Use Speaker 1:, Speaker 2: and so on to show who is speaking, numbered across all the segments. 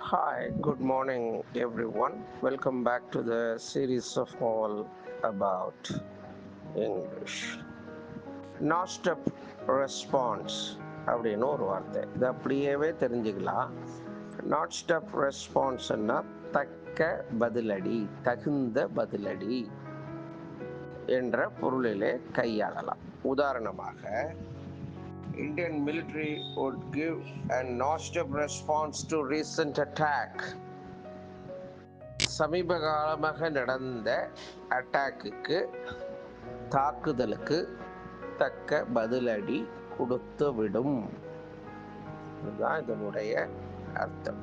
Speaker 1: Hi good morning every one welcome back back the the of of about English English. நாஸ்டப் response அப்படின்னு ஒரு வார்த்தை இது அப்படியேவே தெரிஞ்சுக்கலாம் நாட் ஸ்டெப் ரெஸ்பான்ஸ்னா தக்க பதிலடி தகுந்த பதிலடி என்ற பொருளிலே கையாளலாம் உதாரணமாக Indian military would give and நாஸ்டப் response response to recent attack. சமீப காலமாக நடந்த அட்டாக்குக்கு தாக்குதலுக்கு தக்க பதிலடி கொடுத்து விடும் இதுதான் இதனுடைய அர்த்தம்.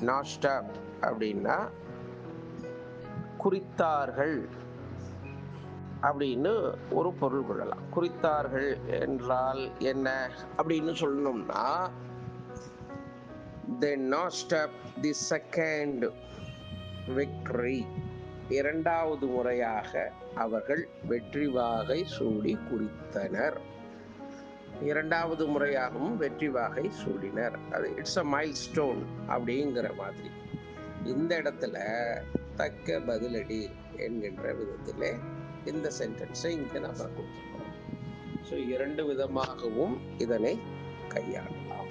Speaker 1: நாஸ்டாப் அப்படின்னா குறித்தார்கள். அப்படின்னு ஒரு பொருள் கொள்ளலாம். குறித்தார்கள் என்றால் என்ன? அப்படின்னு சொல்லணும்னா தி நாஸ்டப் தி செகண்ட் விக்டரி இரண்டாவது முறையாக அவர்கள் வெற்றி வாகை சூடி குறித்தனர் இரண்டாவது முறையாகவும் வெற்றி வாகை சூடினர். அது இட்ஸ் அ மைல் ஸ்டோன் அப்படிங்கிற மாதிரி. இந்த இடத்துல தக்க பதிலடி என்கின்ற விதத்திலே இந்த சென்டென்ஸை இங்கே நம்ம கொடுத்துருக்கோம். ஸோ இரண்டு விதமாகவும் இதனை கையாளலாம்.